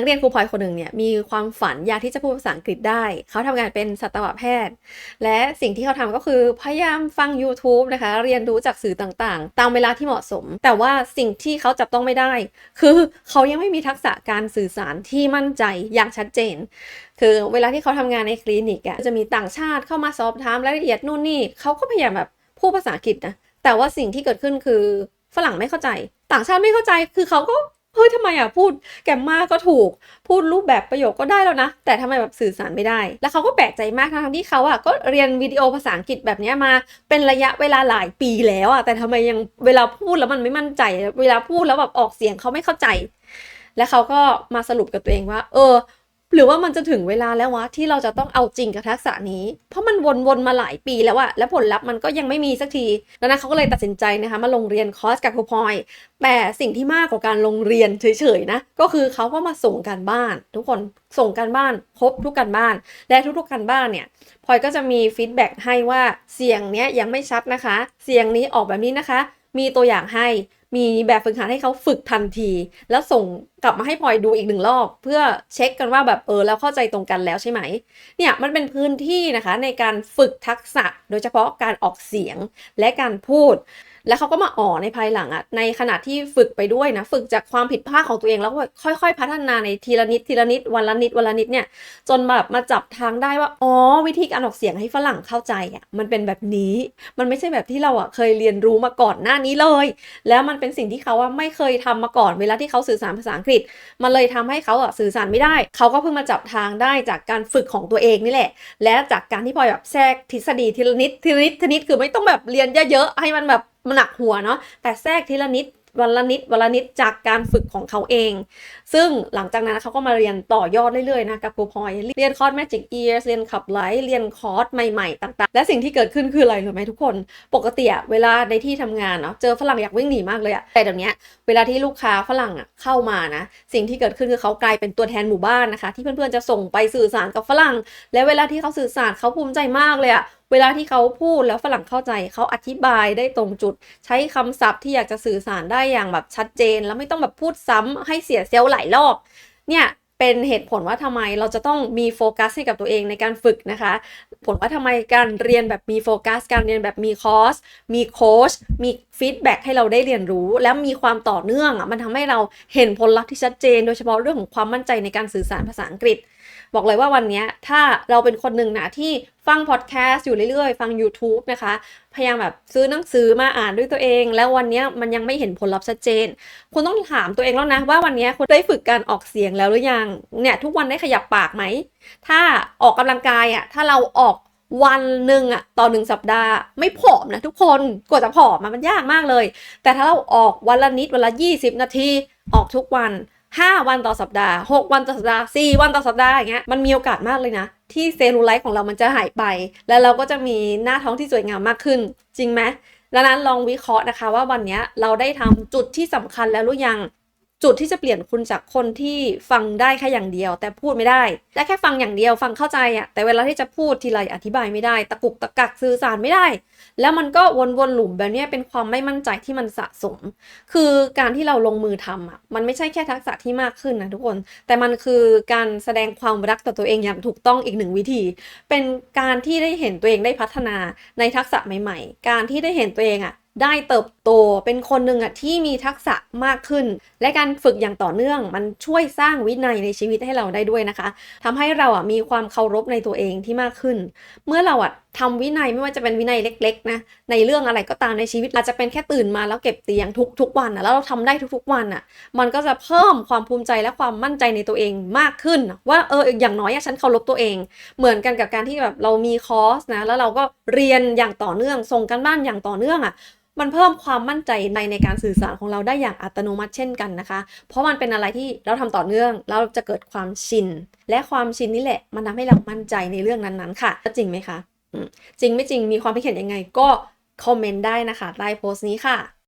นักเรียนครูพลอยคนหนึ่งเนี่ยมีความฝันอยากที่จะพูดภาษาอังกฤษได้ เขาทำงานเป็นสัตวแพทย์ และสิ่งที่เขาทำก็คือพยายามฟัง YouTube นะคะ เรียนรู้จากสื่อต่างๆ ตามเวลาที่เหมาะสม แต่ว่าสิ่งที่เขาจับต้องไม่ได้ คือเขายังไม่มีทักษะการสื่อสารที่มั่นใจอย่างชัดเจน คือเวลาที่เขาทำงานในคลินิกอะจะมีต่างชาติเข้ามาสอบถามรายละเอียดนู่นนี่เขาก็พยายามแบบพูดภาษาอังกฤษนะแต่ว่าสิ่งที่เกิดขึ้นคือฝรั่งไม่เข้าใจ ต่างชาติไม่เข้าใจคือเขาก็ เฮ้ยทำไมอะพูดแกมมาก็ถูก พูดรูปแบบประโยคก็ได้แล้วนะ แต่ทำไมแบบสื่อสารไม่ได้ แล้วเขาก็แปลกใจมากทั้งที่เขาอะก็เรียนวิดีโอภาษาอังกฤษแบบนี้มาเป็นระยะเวลาหลายปีแล้วอะแต่ทำไมยังเวลาพูดแล้วมันไม่มั่นใจ เวลาพูดแล้วแบบออกเสียงเขาไม่เข้าใจ แล้วเขาก็มาสรุปกับตัวเองว่า เออ หรือว่ามันจะถึงเวลาแล้ววะที่เราจะต้องเอาจริงกับทักษะนี้ เพราะมันวนๆมาหลายปีแล้วอะและผลลัพธ์มันก็ยังไม่มีสักทีแล้วนะเขาก็เลยตัดสินใจนะคะมาลงเรียนคอร์สกับครูพลอยแต่สิ่งที่มากกว่าการลงเรียนเฉยๆนะก็คือเขาก็มาส่งการบ้าน ทุกคนส่งการบ้านครบทุกการบ้าน และทุกๆการบ้านเนี่ยพลอยก็จะมีฟีดแบ็กให้ว่าเสียงเนี้ยยังไม่ชัดนะคะ เสียงนี้ออกแบบนี้นะคะ มีตัวอย่างให้ มีแบบฝึกหัดให้เขาฝึกทันที แล้วส่งกลับมาให้พลอยดูอีกหนึ่งรอบ เพื่อเช็คกันว่าแบบเออแล้วเข้าใจตรงกันแล้วใช่ไหมเนี่ยมันเป็นพื้นที่นะคะในการฝึกทักษะโดยเฉพาะการออกเสียงและการพูด แล้วเขาก็มาอ่อในภายหลังอะในขณะที่ฝึกไปด้วยนะฝึกจากความผิดพลาดของตัวเองแล้วค่อย ๆ พัฒนาในทีละนิดทีละนิดวันละนิดวันละนิดเนี่ยจนแบบมาจับทางได้ว่าอ๋อวิธีการออกเสียงให้ฝรั่งเข้าใจอะมันเป็นแบบนี้ มันไม่ใช่แบบที่เราอะเคยเรียนรู้มาก่อนหน้านี้เลย แล้วมันเป็นสิ่งที่เขาว่าไม่เคยทำมาก่อนเวลาที่เขาสื่อสารภาษาอังกฤษ มันเลยทำให้เขาอะสื่อสารไม่ได้ เขาก็เพิ่งมาจับทางได้จากการฝึกของตัวเองนี่แหละ และจากการที่พลอยแบบแทรกทฤษฎีทีละนิดทีละนิดทีละนิดคือไม่ต้องแบบเรียนเยอะๆให้มันแบบมันหนักหัวเนาะแต่แทรกทีละนิด วันละนิดวันละนิดจากการฝึกของเขาเอง ซึ่งหลังจากนั้นเขาก็มาเรียนต่อยอดเรื่อยๆนะกับครูพลอยเรียนคอร์ส Magic Ears เรียนขับไลท์เรียนคอร์สใหม่ๆ ต่างๆ และสิ่งที่เกิดขึ้นคืออะไรรู้ไหมทุกคน ปกติอะเวลาในที่ทำงานเนาะเจอฝรั่งอยากวิ่งหนีมากเลยอะแต่เดี๋ยวนี้เวลาที่ลูกค้าฝรั่งอะเข้ามานะสิ่งที่เกิดขึ้นคือเขากลายเป็นตัวแทนหมู่บ้านนะคะ ที่เพื่อนๆจะส่งไปสื่อสารกับฝรั่ง และเวลาที่เขาสื่อสารเขาภูมิใจมากเลยอะ เวลาที่เขาพูดแล้วฝรั่งเข้าใจเขาอธิบายได้ตรงจุด ใช้คำศัพท์ที่อยากจะสื่อสารได้อย่างแบบชัดเจน แล้วไม่ต้องแบบพูดซ้ำให้เสียเซลล์หลายรอบ เนี่ยเป็นเหตุผลว่าทำไมเราจะต้องมีโฟกัสให้กับตัวเองในการฝึกนะคะ ผลว่าทำไมการเรียนแบบมีโฟกัส การเรียนแบบมีคอร์ส มีโค้ช มีฟีดแบ็กให้เราได้เรียนรู้ แล้วมีความต่อเนื่องอะ มันทำให้เราเห็นผลลัพธ์ที่ชัดเจน โดยเฉพาะเรื่องของความมั่นใจในการสื่อสารภาษาอังกฤษ บอกเลยว่าวันนี้ถ้าเราเป็นคนหนึ่งนะที่ฟังพอดแคสต์อยู่เรื่อยๆ ฟัง YouTube นะคะ พยายามแบบซื้อหนังสือมาอ่านด้วยตัวเอง แล้ววันนี้มันยังไม่เห็นผลลัพธ์ชัดเจน คุณต้องถามตัวเองแล้วนะ ว่าวันนี้คุณได้ฝึกการออกเสียงแล้วหรือยัง เนี่ยทุกวันได้ขยับปากไหม ถ้าออกกำลังกายอะ ถ้าเราออกวันหนึ่งอะต่อหนึ่งสัปดาห์ไม่ผอมนะทุกคนกว่าจะผอมมันยากมากเลย แต่ถ้าเราออกวันละนิดวันละ 20 นาทีออกทุกวัน 5 วันต่อสัปดาห์ 6 วันต่อสัปดาห์ 4 วันต่อสัปดาห์อย่างเงี้ยมันมีโอกาสมากเลยนะ ที่เซลลูไลท์ของเรามันจะหายไป แล้วเราก็จะมีหน้าท้องที่สวยงามมากขึ้น จริงไหมดังนั้นลองวิเคราะห์นะคะว่าวันนี้เราได้ทำจุดที่สำคัญแล้วหรือยัง จุดที่จะเปลี่ยนคุณจากคนที่ฟังได้แค่อย่างเดียว แต่พูดไม่ได้ได้แค่ฟังอย่างเดียว ฟังเข้าใจอะแต่เวลาที่จะพูดทีไรอธิบายไม่ได้ ตะกุกตะกักสื่อสารไม่ได้ แล้วมันก็วนๆหลุมแบบนี้เป็นความไม่มั่นใจที่มันสะสม คือการที่เราลงมือทำอะมันไม่ใช่แค่ทักษะที่มากขึ้นนะทุกคน แต่มันคือการแสดงความรักต่อตัวเองอย่างถูกต้องอีกหนึ่งวิธี เป็นการที่ได้เห็นตัวเองได้พัฒนาในทักษะใหม่ ๆ การที่ได้เห็นตัวเองอะ ได้เติบโตเป็นคนหนึ่งอะที่มีทักษะมากขึ้น และการฝึกอย่างต่อเนื่อง มันช่วยสร้างวินัยในชีวิตให้เราได้ด้วยนะคะทำให้เราอะมีความเคารพในตัวเองที่มากขึ้น เมื่อเราอะทำวินัยไม่ว่าจะเป็นวินัยเล็กๆนะในเรื่องอะไรก็ตามในชีวิตอาจจะเป็นแค่ตื่นมาแล้วเก็บเตียงทุกๆวันอะแล้วเราทำได้ทุกๆวันอะมันก็จะเพิ่มความภูมิใจและความมั่นใจในตัวเองมากขึ้น ว่าเอออย่างน้อยอะฉันเคารพตัวเอง เหมือนกันกับการที่แบบเรามีคอร์สนะแล้วเราก็เรียนอย่างต่อเนื่องส่งกันบ้านอย่างต่อเนื่องอะ มันเพิ่มความมั่นใจในในการสื่อสารของเราได้อย่างอัตโนมัติเช่นกันนะคะ เพราะมันเป็นอะไรที่เราทำต่อเนื่องแล้วจะเกิดความชิน และความชินนี่แหละ มันทำให้เรามั่นใจในเรื่องนั้นๆ ค่ะ จริงไหมคะจริงไม่จริงมีความคิดเห็นยังไงก็คอมเมนต์ได้นะคะใต้โพสต์นี้ค่ะ